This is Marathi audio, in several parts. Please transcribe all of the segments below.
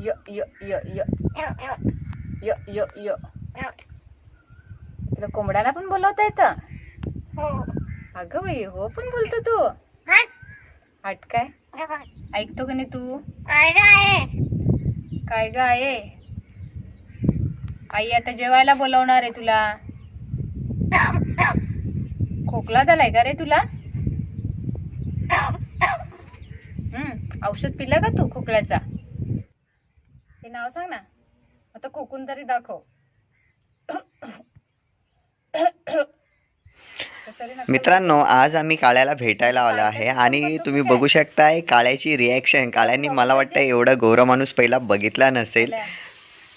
य य य य य य य तुला कोंबड्याला पण बोलवता येतं. अगं बाई हो पण बोलतो तू. हट काय? ऐकतो का नाही तू? काय ग आहे? आई आता जेवायला बोलवणार आहे तुला. खोकला झालाय का रे तुला? हम्म औषध पिलं का तू खोकल्याचा? नाव सांग ना. आता खोकून तरी दाखव. मित्रांनो आज आम्ही काळ्याला भेटायला आलो आहे आणि तुम्ही बघू शकताय काळ्याची रिॲक्शन काळ्याने मला वाटतं एवढा गोरा माणूस पहिला बघितला नसेल.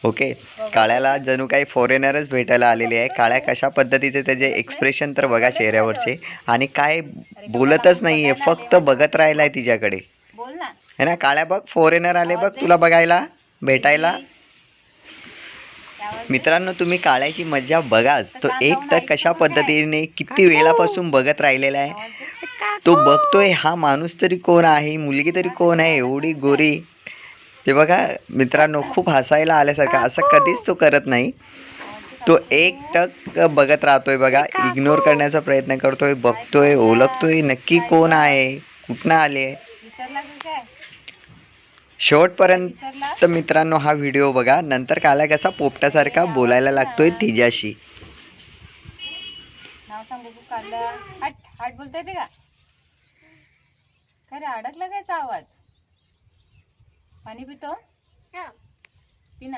ओके काळ्याला जणू काही फॉरेनरच भेटायला आलेले आहे. काळ्या कशा पद्धतीचे त्याचे एक्सप्रेशन तर बघा चेहऱ्यावरचे. आणि काय बोलतच नाही आहे फक्त बघत राहिला आहे तिच्याकडे है ना? काळ्या बघ फॉरेनर आले बघ तुला बघायला. भेटायला? मित्रांनो तुम्ही काळ्याची मजा बघाच. तो एक तर कशा पद्धतीने किती वेळापासून बघत राहिलेला आहे. तो बघतोय हा माणूस तरी कोण आहे? मुलगी तरी कोण आहे? एवढी गोरी. ते बघा मित्रांनो खूप हसायला आल्यासारखं असं कधीच तो करत नाही. तो एक टक बघत राहतोय बघा. इग्नोर करण्याचा प्रयत्न करतोय बघतोय ओळखतोय नक्की कोण आहे? कुठनं आले आहे शेवटपर्यंत मित्रांनो हा व्हिडिओ बघा. नंतर काला कसा पोपटासारखा बोलायला लागतोय तिच्याशी. नाव सांग बघू कांदा? हट हट बोलता येते का? काय रे अडकला कायचा आवाज? पाणी पितो? पी ना.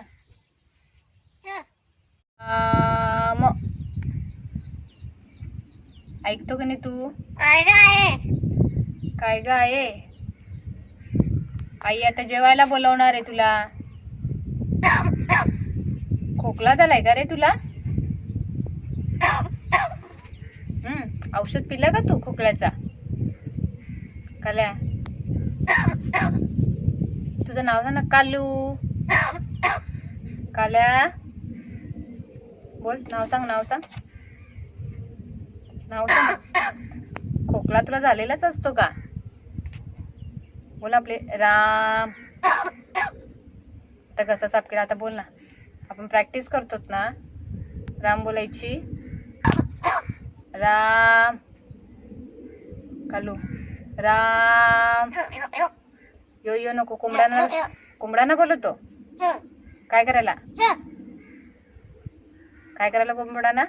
आम. ऐकतो का नाही तू? काय ग आहे? आई आता जेवायला बोलवणार आहे तुला. खोकला झालाय का रे तुला? हम्म औषध पिलं का तू खोकल्याचा? कल्या? तुझं नाव सांग ना कालू. काल्या? बोल नाव सांग नाव सांग. नाव सांग. खोकला तुला झालेलाच असतो का? बोल आपले. राम. आता कसं साफ केला आता बोल ना. आपण प्रॅक्टिस करतोच ना. राम बोलायची. राम. कालू राम. यो यो नको. कोंबड्याना कोंबड्याना बोलतो काय करायला? काय करायला कोंबड्याना?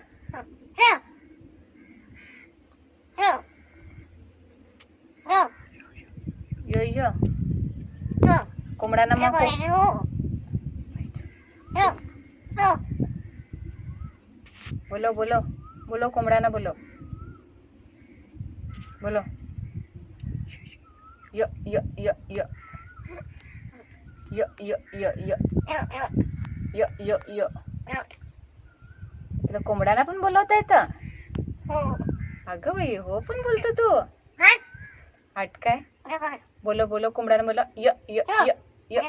यो यो. कोंबड्याना मग बोलो बोलो. बोलो कोंबड्याना बोलो. बोलो. य य य य. य य य य. य य य. तुला कोंबड्याला पण बोलवता येतं? अगं बाई हो पण बोलतो तू. हट. काय? बोलो बोलो कोंबड्यानं बोलो य य य. य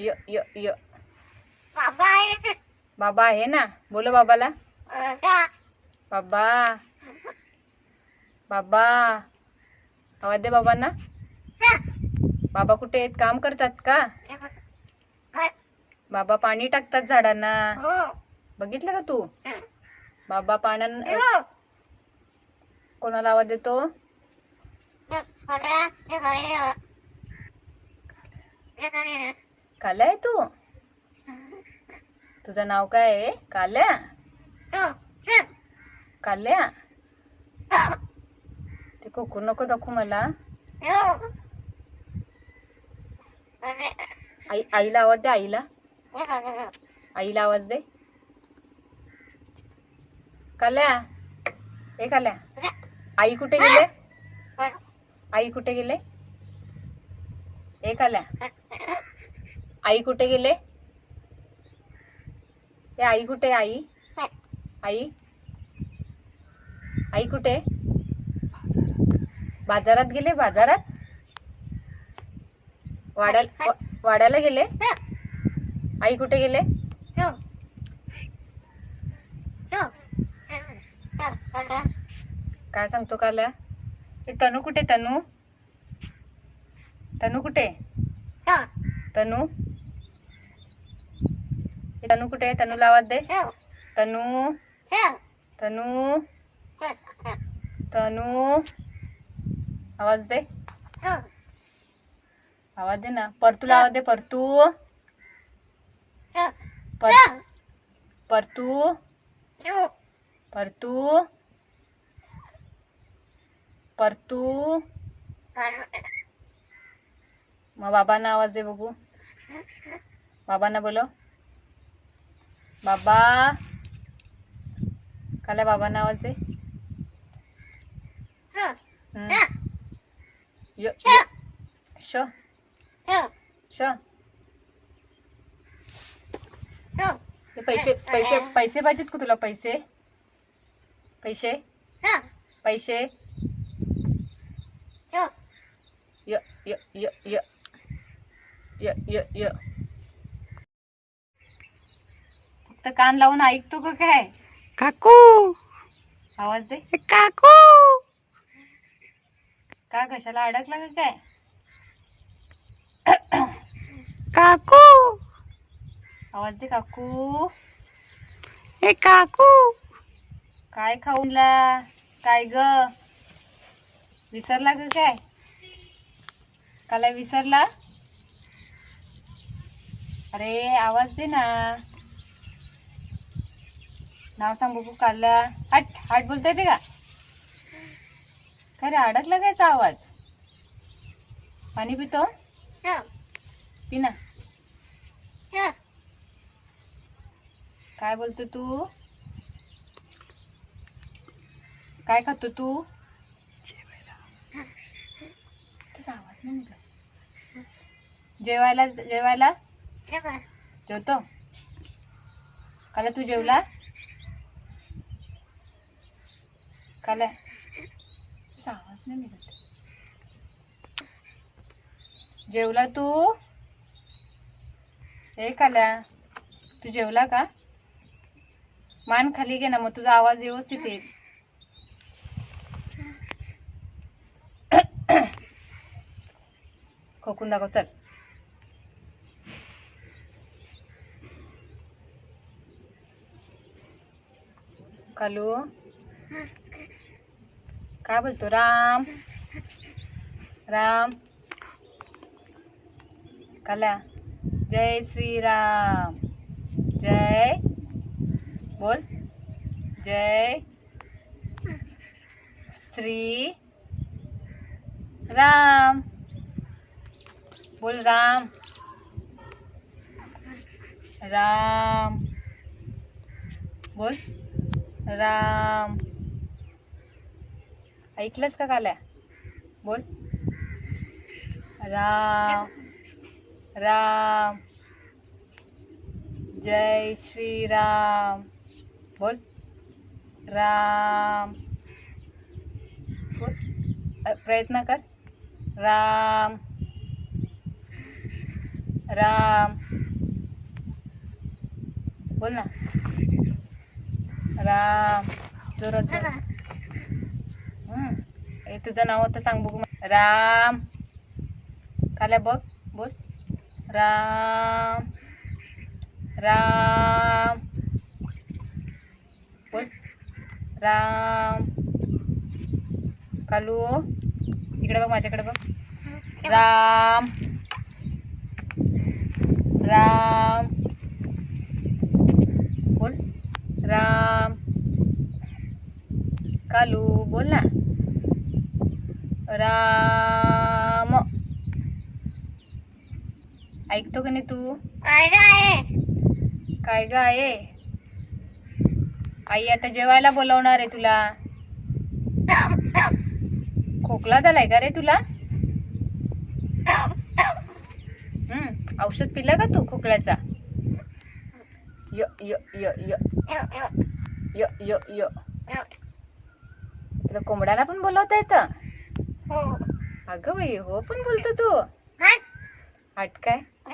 य. य य बाबा आहे ना. बोलो बाबाला. बाबा. बाबा. आवाज दे बाबांना. बाबा कुठे आहेत? काम करतात का? बाबा पाणी टाकतात झाडांना. बघितलं का तू? बाबा पाण्यान कोणाला आवाज देतो? काल्या आहे तू? तुझं नाव काय आहे? काल्या? काल्या? ते कुकूर नको दाखवू मला. आई आईला आवाज दे आईला. आईला आवाज दे. काल्या? ए काल्या आई कुठे गेले? आई कुठे गेले? एक काल्या आई कुठे गेले? ए आई कुठे आई? आई? आई कुठे? बाजारात गेले बाजारात? वाड्याला वाड्याला गेले? आई कुठे गेले? काय सांगतो काल्या? तनू कुठे तनू? तनू कुठे? तनू? तनू कुठे तनूला आवाज दे. तनू? तनू? तनू? आवाज दे. आवाज दे ना. परतूला आवाज दे. परतू? पर परतू? परतू? परतू मग बाबांना आवाज दे बघू. बाबांना बोलो बाबा. काल्या बाबांना आवाज दे. श. पैसे पैसे पैसे पाहिजेत का तुला पैसे? पैसे? पैसे य य य य य य य फक्त कान लावून ऐकतो का काय? काकू! आवाज दे. काकू! का कशाला अडकला का काय? काकू! आवाज दे काकू. ए काकू! काय खाऊनला? काय ग? विसरला का काय? काला विसरला? अरे आवाज दे ना. नाव सांग बघू काला? हट हट बोलता येते का? काय रे अडकला कायचा आवाज? पाणी पितो? पी ना. काय बोलतो तू? काय खातो तू त्याचा आवाज नाही निघत. जेवायला जेवायला? जेवतो? काला तू जेवला? काला. त्याचा आवाज नाही निघत. जेवला तू? हे काल्या तू जेवला का? मान खाली घे ना मग तुझा आवाज व्यवस्थित येईल. खोकून दाखव चल. कालू? काय बोलतो? राम. राम. काला जय श्रीराम. जय. बोल. जय. श्री. राम. बोल, राम। राम। बोल, राम। ऐकलंस का काल्या बोल। राम। राम। जय श्री राम बोल। राम। बोल। प्रयत्न कर। राम। राम. बोल ना. राम. जोरात जोरात हम्म. ए, तुझं नाव तर सांग बघू. राम. काल्या बघ. बोल. राम. राम. बोल. राम. कालू. इकडे बघ माझ्याकडे बघ. राम. राम. बोल. राम. कालू बोल ना. राम. ऐकतो का नाही तू? काय ग आहे? आई आता जेवायला बोलवणार आहे तुला. खोकला झालाय का रे तुला हम्म औषध पिलं का तू खोकल्याचा? य य य य. य य य. तुला कोंबड्याला पण बोलवता येतं? अगं बाई हो पण बोलतो तू. हट काय?